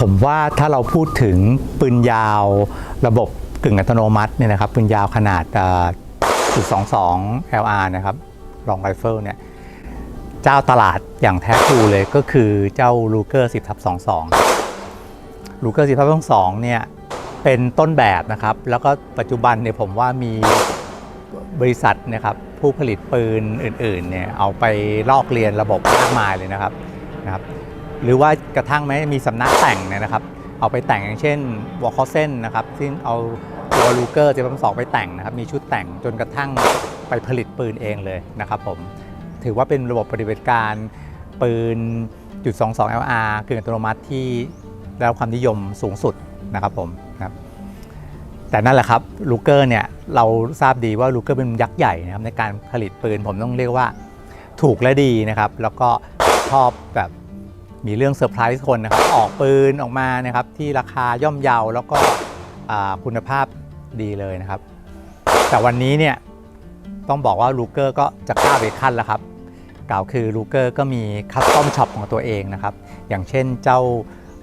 ผมว่าถ้าเราพูดถึงปืนยาวระบบกึ่งอัตโนมัติเนี่ยนะครับปืนยาวขนาดเอ่อจุด22 LR นะครับลองไรเฟิลเนี่ยเจ้าตลาดอย่างแท้ทรูเลยก็คือเจ้า Luger 10ทับ22 Luger 10ทับ22เนี่ยเป็นต้นแบบนะครับ แล้วก็ปัจจุบันเนี่ยผมว่ามีบริษัทนะครับผู้ผลิตปืนอื่นๆเนี่ยเอาไปลอกเรียนระบบมากมายเลยนะครับนะครับ หรือว่ากระทั่งแม้มีสำนักแต่งเนี่ยนะครับ เอาไปแต่งอย่างเช่นวอลคอเซนนะครับซึ่งเอาตัวลูเกอร์เจ็ดสองไปแต่งนะครับ มีชุดแต่งจนกระทั่งไปผลิตปืนเองเลยนะครับผมถือว่าเป็นระบบปฏิบัติการปืนจุด22 LR กึ่งอัตโนมัติที่ได้รับความนิยมสูงสุดนะครับผมนะครับแต่นั่นแหละครับลูเกอร์เนี่ยเราทราบดีว่าลูเกอร์เป็นยักษ์ใหญ่นะครับในการผลิตปืนผมต้องเรียกว่าถูกและดีนะครับ แล้วก็ชอบแบบ มีเรื่องเซอร์ไพรส์คนนะครับออกปืนออกมานะครับที่ราคาย่อมเยาแล้วก็คุณภาพดีเลยนะครับ แต่วันนี้เนี่ยต้องบอกว่าลูเกอร์ก็จะก้าวไปขั้นแล้วครับกล่าวคือลูเกอร์ก็มีคัสตอมช็อปของตัวเองนะครับ อย่างเช่นเจ้า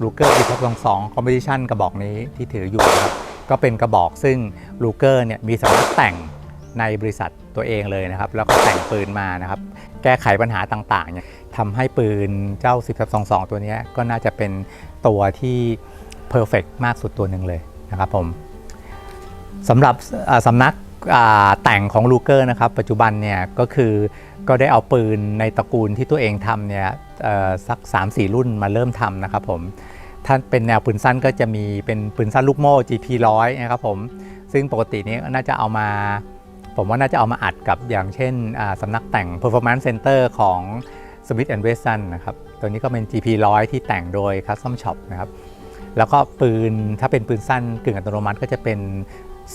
ลูเกอร์ปีทับสองคอมเพติชันกระบอกนี้ที่ถืออยู่นะครับก็เป็นกระบอกซึ่งลูเกอร์เนี่ยมีสำนักแต่งในบริษัทตัวเองเลยนะครับ แล้วก็แต่งปืนมานะครับ แก้ไขปัญหาต่างๆเนี่ย ทำให้ปืนเจ้า 10 2 2 ตัวนี้ก็น่าจะเป็นตัวที่เพอร์เฟกมากสุดตัวหนึ่งเลยนะครับผมสำหรับสำนักแต่งของลูเกอร์นะครับ ปัจจุบันเนี่ยก็คือก็ได้เอาปืนในตระกูลที่ตัวเองทำเนี่ยเอ่อสัก 3-4 รุ่นมาเริ่มทำนะครับผมถ้าเป็นแนวปืนสั้นก็จะมีเป็นปืนสั้นลูกโม่ GP 100นะครับผมซึ่งปกตินี้น่าจะเอามา ผมว่าน่าจะเอามาอัดกับอย่างเช่นสำนักแต่ง Performance Center ของ Smith Wesson นะครับตัวนี้ก็เป็น GP 100 ที่แต่งโดย Custom Shop นะครับแล้วก็ปืนถ้าเป็นปืนสั้นกึ่งอัตโนมัติก็จะเป็น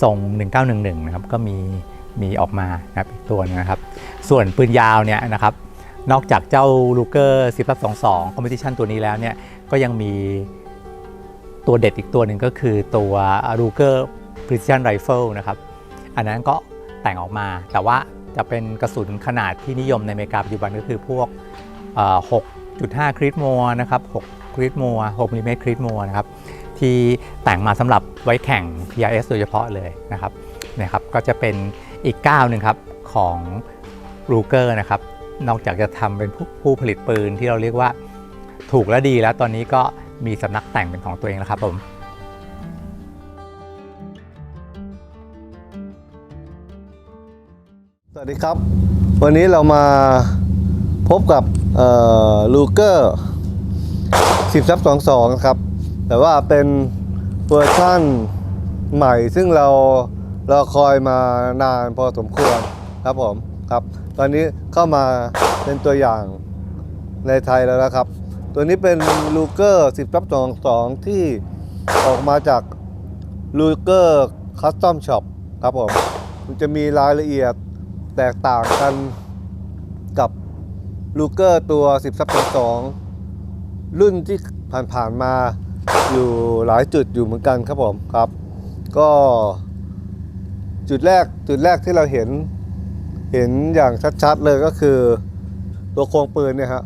ทรง 1911 นะครับก็มีมีออกมานะครับอีกตัวหนึงนะครับ ส่วนปืนยาวเนี่ยนะครับนอกจากเจ้า Luger 10 22 Competition ตัวนี้แล้วเนี่ยก็ยังมีตัวเด็ดอีกตัวหนึ่งก็คือตัว Ruger Precision Rifle นะครับอันนั้นก็แต่งออกมาแต่ว่า จะเป็นกระสุนขนาดที่นิยมในอเมริกาปัจจุบันก็คือพวก 6.5 คริสโมนะครับ6คริสโม6มิลลิเมตรคริสโมนะครับที่แต่งมาสำหรับไว้แข่ง PRS โดยเฉพาะเลยนะครับนะครับก็จะเป็นอีกก้าวหนึ่งครับของ Ruger นะครับนอกจากจะทำเป็นผผู้ผลิตปืนที่เราเรียกว่าถูกและดีแล้วตอนนี้ก็มีสำนักแต่งเป็นของตัวเองแล้วครับผม วัสดีครับ วันนี้เรามาพบกับลูเกอร์10ทับ22 ครับ แต่ว่าเป็นเวอร์ชั่นใหม่ซึ่งเราเราคอยมานานพอสมควรครับผมครับ ตอนนี้เข้ามาเป็นตัวอย่างในไทยแล้วนะครับ ตัวนี้เป็นลูเกอร์10ทับ22 ที่ออกมาจากลูเกอร์คัสตอมช็อปครับผมจะมีรายละเอียด แตกต่างกันกับลูเกอร์ตัว 10ซับ2รุ่นที่ผ่านๆมาอยู่หลายจุดอยู่เหมือนกันครับผมครับ ก็จุดแรกจุดแรกที่เราเห็นเห็นอย่างชัดๆเลยก็คือตัวโครงปืนเนี่ยฮะ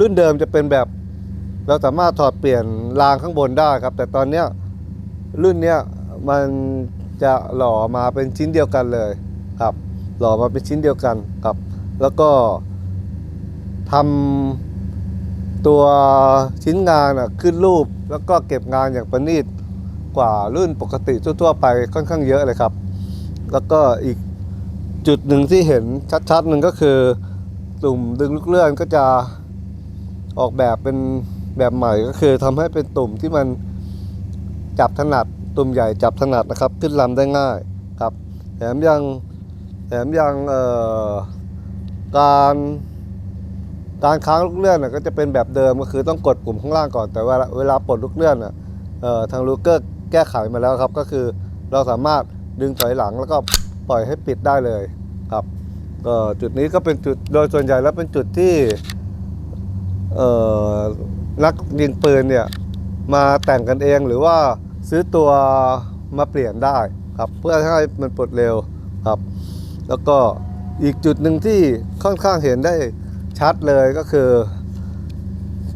รุ่นเดิมจะเป็นแบบเราสามารถถอดเปลี่ยนรางข้างบนได้ครับ แต่ตอนเนี้ยรุ่นเนี้ยมันจะหล่อมาเป็นชิ้นเดียวกันเลย หล่อมาเป็นชิ้นเดียวกันครับ แล้วก็ทำตัวชิ้นงานอะขึ้นรูปแล้วก็เก็บงานอย่างประณีตกว่ารุ่นปกติทั่วๆไปค่อนข้างเยอะเลยครับ แล้วก็อีกจุดหนึ่งที่เห็นชัดๆหนึ่งก็คือตุ่มดึงลูกเลื่อนก็จะออกแบบเป็นแบบใหม่ก็คือทำให้เป็นตุ่มที่มันจับถนัดตุ่มใหญ่จับถนัดนะครับ ขึ้นลำได้ง่ายครับแถมยัง มยังการการค้างลูกเลื่อนก็จะเป็นแบบเดิมก็คือต้องกดปุ่มข้างล่างก่อนแต่วลาเวลาปลดลูกเลื่อนออทางลูเกอร์แก้ไขมาแล้วครับ ก็คือเราสามารถดึงถอยหลังแล้วก็ปล่อยให้ปิดได้เลยครับจุดนี้ก็เป็นจุดโดยส่วนใหญ่แล้วเป็นจุดที่นักยิงปืนเนี่ยมาแต่งกันเองหรือว่าซื้อตัวมาเปลี่ยนได้ครับ เพื่อให้มันปลดเร็วครับ แล้วก็อีกจุดหนึ่งที่ค่อนข้างเห็นได้ชัดเลยก็คือ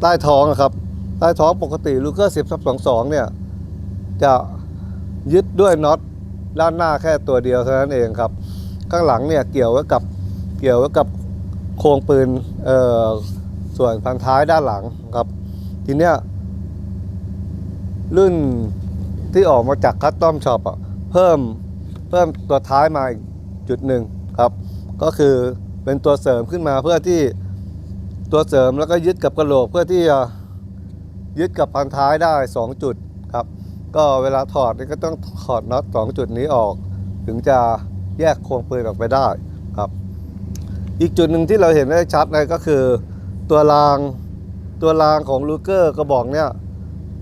ใต้ท้องอะครับ ใต้ท้องปกติลูเกอร์10ทับ22เนี่ย จะยึดด้วยน็อตด้านหน้าแค่ตัวเดียวเท่านั้นเองครับ ข้างหลังเนี่ยเกี่ยวไว้กับเกี่ยวไว้กับโครงปืนเอ่อส่วนพันท้ายด้านหลังครับ ทีเนี้ยรุ่นที่ออกมาจากคัสตอมช็อปอะเพิ่มเพิ่มตัวท้ายมาอีก จุดหนึ่งครับก็คือเป็นตัวเสริมขึ้นมาเพื่อที่ตัวเสริมแล้วก็ยึดกับกระโหลกเพื่อที่จะยึดกับพันท้ายได้ 2 จุดครับ ก็เวลาถอดนี่ก็ต้องถอดน็อต2จุดนี้ออก ถึงจะแยกโครงปืนออกไปได้ครับ อีกจุดหนึ่งที่เราเห็นได้ชัดเลยก็คือ ตัวรางตัวรางของลูเกอร์กระบอกเนี่ย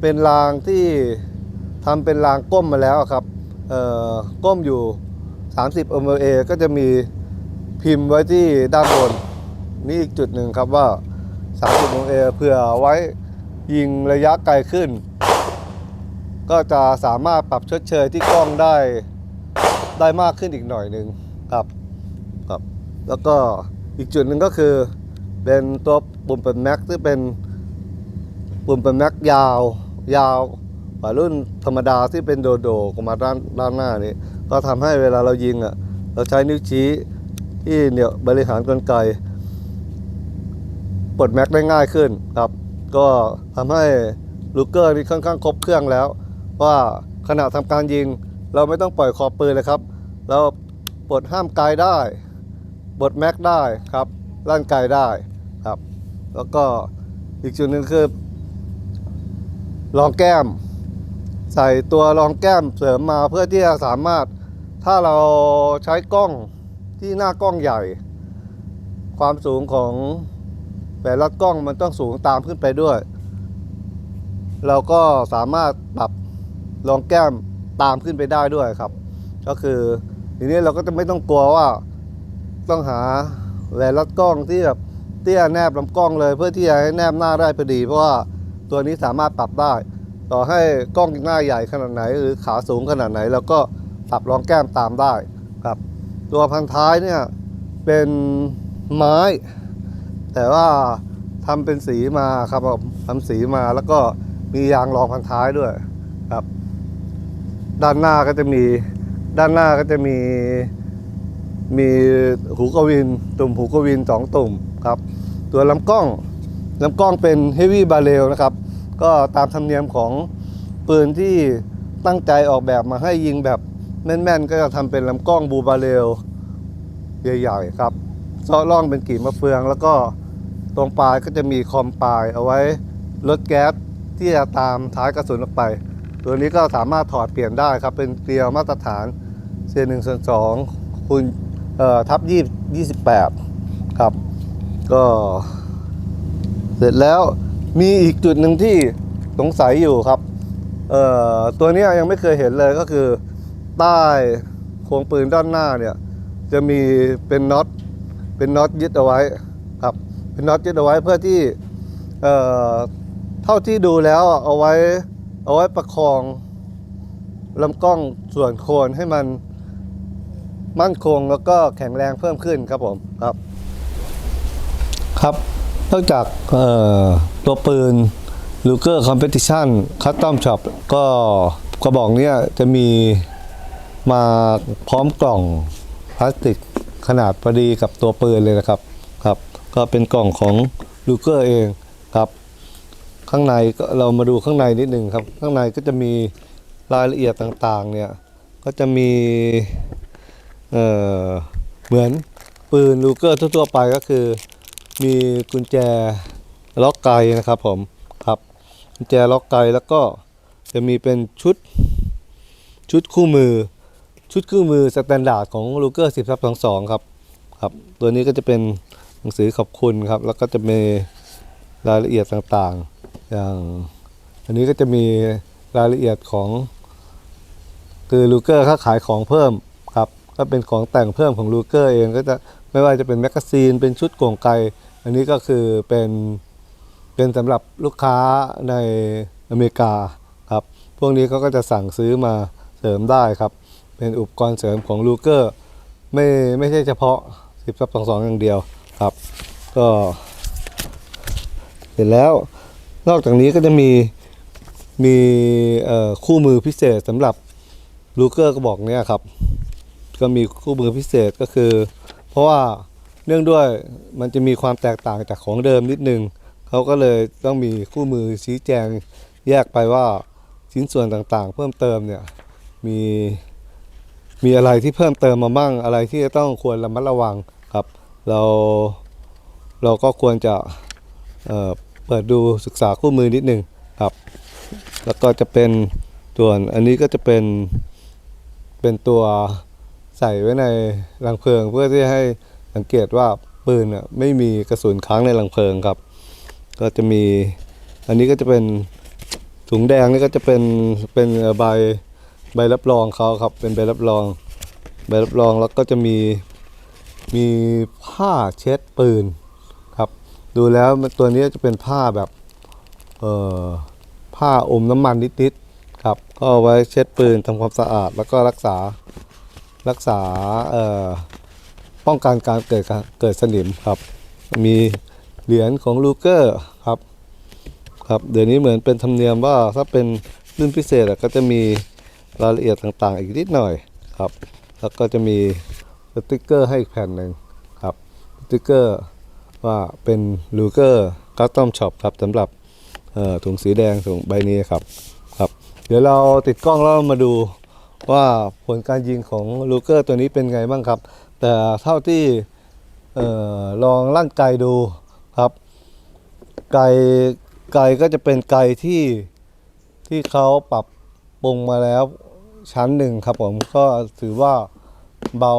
เป็นรางที่ทำเป็นรางก้มมาแล้วครับเอ่อก้มอยู่ 30 mA ก็จะมีพิมพ์ไว้ที่ด้านบน นี่อีกจุดหนึ่งครับว่า 30 mA เพื่อไว้ยิงระยะไกลขึ้น ก็จะสามารถปรับชดเชยที่กล้องได้ได้มากขึ้นอีกหน่อยหนึ่งครับครับ แล้วก็อีกจุดหนึ่งก็คือ เป็นตัวปุ่มเป็นแม็กที่เป็นปุ่มเป็นแม็กยาว ยาวกว่ารุ่นธรรมดาที่เป็นโดโดออกมาด้านด้านหน้านี้ ก็ทำให้เวลาเรายิงอะเราใช้นิ้วชี้ที่เนี่ยบริหารกลไกปลดแม็กได้ง่ายขึ้นครับ ก็ทำให้ลูกเกอร์นี่ค่อนข้างครบเครื่องแล้ว ว่าขณะทำการยิง เราไม่ต้องปล่อยคอปืนเลยครับ เราปลดห้ามไกลได้ปลดแม็กได้ครับลั่นไกลได้ครับ แล้วก็อีกจุดหนึ่งคือรองแก้ม ใส่ตัวรองแก้มเสริมมาเพื่อที่จะสามารถ ถ้าเราใช้กล้องที่หน้ากล้องใหญ่ ความสูงของแต่ละกล้องมันต้องสูงตามขึ้นไปด้วย เราก็สามารถปรับรองแก้มตามขึ้นไปได้ด้วยครับ ก็คือทีนี้เราก็จะไม่ต้องกลัวว่าต้องหาแหวนรัดกล้องที่แบบเตี้ยแนบลำกล้องเลยเพื่อที่จะให้แนบหน้าได้พอดี เพราะว่าตัวนี้สามารถปรับได้ ต่อให้กล้องหน้าใหญ่ขนาดไหน หรือขาสูงขนาดไหนเราก็ ปรับรองแก้มตามได้ครับตัวพันท้ายเนี่ยเป็นไม้ แต่ว่าทำเป็นสีมาครับทำสีมาแล้วก็มียางรองพันท้ายด้วยครับ ด้านหน้าก็จะมีด้านหน้าก็จะมีมีหูกวิน ตุ่มหูกวินสองตุ่มครับ ตัวลำกล้องลำกล้องเป็นเฮฟวี่บาเรลนะครับ ก็ตามธรรมเนียมของปืนที่ตั้งใจออกแบบมาให้ยิงแบบ แม่นๆ ก็จะทำเป็นลำกล้องบูบาเรลใหญ่ๆครับซอล่องเป็นกี่มะเฟือง แล้วก็ตรงปลายก็จะมีคอมปลายเอาไว้ลดแก๊สที่จะตามท้ายกระสุนออกไป ตัวนี้ก็สามารถถอดเปลี่ยนได้ครับ เป็นเกลียวมาตรฐานเซนหนึ่งส่วนสองคูณเอ่อทับยี่ยี่สิบแปดครับ ก็เสร็จแล้วมีอีกจุดหนึ่งที่สงสัยอยู่ครับเอ่อตัวนี้ยังไม่เคยเห็นเลยก็คือ ใต้โครงปืนด้านหน้าเนี่ยจะมีเป็นน็อตเป็นน็อตยึดเอาไว้ครับเป็นน็อตยึดเอาไว้เพื่อที่เอ่อเท่าที่ดูแล้วเอาไว้เอาไว้ประคองลำกล้องส่วนโคนให้มันมั่นคงแล้วก็แข็งแรงเพิ่มขึ้นครับผมครับ ครับนอกจากเอ่อตัวปืน Luger Competition Custom Shop ก็กระบอกเนี้ยจะมี มาพร้อมกล่องพลาสติกขนาดพอดีกับตัวปืนเลยนะครับครับ ก็เป็นกล่องของ Luger เองครับ ข้างในก็เรามาดูข้างในนิดหนึ่งครับ ข้างในก็จะมีรายละเอียดต่างๆเนี่ยก็จะมีเอ่อเหมือนปืนลูเกอร์ทั่วๆไปก็คือ มีกุญแจล็อกไกนะครับผมครับกุญแจล็อกไกแล้วก็จะมีเป็นชุดชุดคู่มือ ชุดเคู่องมือสแตนดาร์ดของลูเกอร์10ทับ22ครับครับ ตัวนี้ก็จะเป็นหนังสือขอบคุณครับ แล้วก็จะมีรายละเอียดต่างๆ อย่างอันนี้ก็จะมีรายละเอียดของ คือลูเกอร์เขาขายของเพิ่มครับก็เป็นของแต่งเพิ่มของลูเกอร์เองก็จะไม่ว่าจะเป็นแมกกาซีน เป็นชุดโก่งไกอันนี้ก็คือเป็นเป็นสำหรับลูกค้าในอเมริกาครับ พวกนี้เขาก็จะสั่งซื้อมาเสริมได้ครับ เป็นอุปกรณ์เสริมของลูเกอร์ไม่ไม่ใช่เฉพาะ10ซับ22 อย่างเดียวครับ ก็เสร็จแล้วนอกจากนี้ก็จะมีมีคู่มือพิเศษสำหรับลูเกอร์กระบอกเนี้ยครับ ก็มีคู่มือพิเศษก็คือ เพราะว่าเนื่องด้วยมันจะมีความแตกต่างจากของเดิมนิดนึงเขาก็เลยต้องมีคู่มือชี้แจงแยกไปว่าชิ้นส่วนต่างๆ เพิ่มเติมเนี่ยมี มีอะไรที่เพิ่มเติมมามั่งอะไรที่จะต้องควรระมัดระวังครับ เราเราก็ควรจะเเปิดดูศึกษาคู่มือนิดนึงครับ แล้วก็จะเป็นตัวอันนี้ก็จะเป็นเป็นตัวใส่ไว้ในรังเพลิง เพื่อที่ให้สังเกตว่าปืนน่ะไม่มีกระสุนค้างในรังเพลิงครับ ก็จะมีอันนี้ก็จะเป็นถุงแดงนี่ก็จะเป็นเป็นใบ ใบรับรองเขาครับเป็นใบรับรอง ใบรับรองแล้วก็จะมีมีผ้าเช็ดปืนครับ ดูแล้วตัวนี้จะเป็นผ้าแบบเอ่อผ้าอมน้ำมันนิดๆครับ ก็เอาไว้เช็ดปืนทำความสะอาด แล้วก็รักษารักษาเอ่อป้องกันการเกิดเกิดสนิมครับ มีเหรียญของลูเกอร์ครับครับเดี๋ยวนี้เหมือนเป็นธรรมเนียมว่าถ้าเป็นรุ่นพิเศษก็จะมี รายละเอียดต่างๆ อีกนิดหน่อยครับ แล้วก็จะมีสติกเกอร์ให้อีกแผ่นหนึ่งครับสติกเกอร์ว่าเป็นลูเกอร์คัสตอมช็อปครับสำหรับถุงสีแดงถุงใบนี้ครับครับ เดี๋ยวเราติดกล้องแล้วมาดูว่าผลการยิงของลูเกอร์ตัวนี้เป็นไงบ้างครับ แต่เท่าที่ลองลั่นไกดูครับ ไกไกก็จะเป็นไกที่ที่เขาปรับปรุงมาแล้ว ชั้นหนึ่งครับผมก็ถือว่าเบา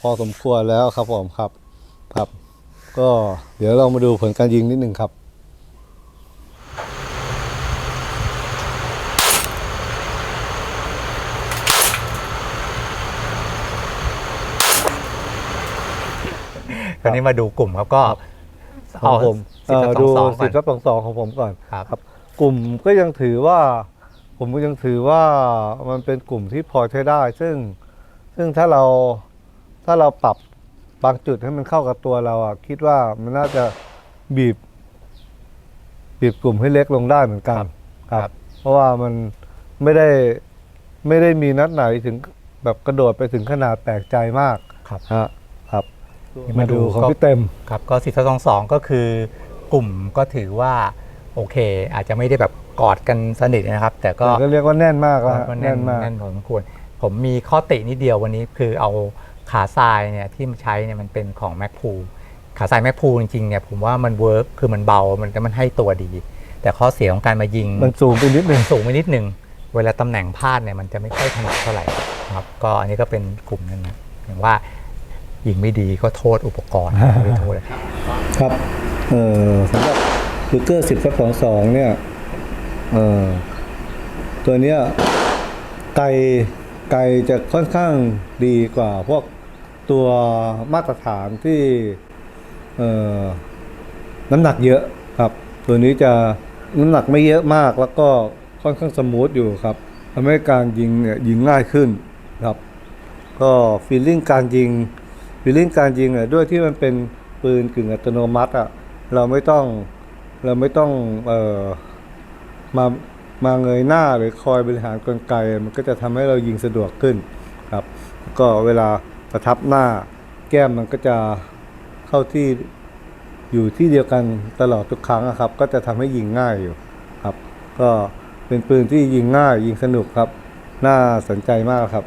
พอสมควรแล้วครับผมครับครับ ก็เดี๋ยวเรามาดูผลการยิงนิดหนึ่งครับคราวนี้มาดูกลุ่มครับก็ของผมสิบเอ่อสดูองสองก่สิอบนทับสองสองของผมก่อนครับครับ กลุ่มก็ยังถือว่า ผมก็ยังถือว่ามันเป็นกลุ่มที่พอใช้ได้ ซึ่งซึ่งถ้าเราถ้าเราปรับบางจุดให้มันเข้ากับตัวเราอะคิดว่ามันน่าจะบีบ บีบกลุ่มให้เล็กลงได้เหมือนกันครับ เพราะว่ามันไม่ได้ไม่ได้มีนัดไหนถึงแบบกระโดดไปถึงขนาดแปลกใจมากครับฮะครับมามาดูดูของก็พี่เต็มครับก็สิบสองสองก็คือกลุ่มก็ถือว่าโอเค อาจจะไม่ได้แบบ กอดกันสนิทนะครับ แต่ก็ก็เรียกว่าแน่นมากแล้วฮะก็แน่แน่นนมาก แน่นพอสมควร ผมมีข้อตินิดเดียววันนี้คือเอาขาทรายเนี่ยที่ใช้เนี่ยมันเป็นของแม็กพูขาทรายแม็กพูจริงๆเนี่ยผมว่ามันเวิร์กคือมันเบามันแต่มันให้ตัวดี แต่ข้อเสียของการมายิง มันสูงไปนิดหนึ่ง สูงไปนิดนึงเวลาตำแหน่งพลาดเนี่ยมันจะไม่ค่อยถนัดเท่าไหร่ครับ ก็อันนี้ก็เป็นกลุ่มหนึงนะอย่างว่ายิงไม่ดีก็โทษอุปกรณ์ไม่ได้โทษเลย ครับเอ่อสำหรับลูเกอร์สิบทับสองสองเนี่ย เออตัวเนี้ยไกลไกลจะค่อนข้างดีกว่าพวกตัวมาตรฐานที่เอ่อน้ำหนักเยอะครับ ตัวนี้จะน้ำหนักไม่เยอะมากแล้วก็ค่อนข้างสมูทอยู่ครับทำให้การยิงเนี่ยยิงง่ายขึ้นครับ ก็ฟีลลิ่งการยิงฟีลลิ่งการยิงอะด้วยที่มันเป็นปืนกึ่งอัตโนมัติอะเราไม่ต้องเราไม่ต้องเอ่อ มามาเงยหน้าหรือคอยบริหารกลไก มันก็จะทำให้เรายิงสะดวกขึ้นครับก็เวลาประทับหน้าแก้มมันก็จะเข้าที่อยู่ที่เดียวกันตลอดทุกครั้งอะครับ ก็จะทำให้ยิงง่ายอยู่ครับ ก็เป็นปืนที่ยิงง่ายยิงสนุกครับ น่าสนใจมากครับ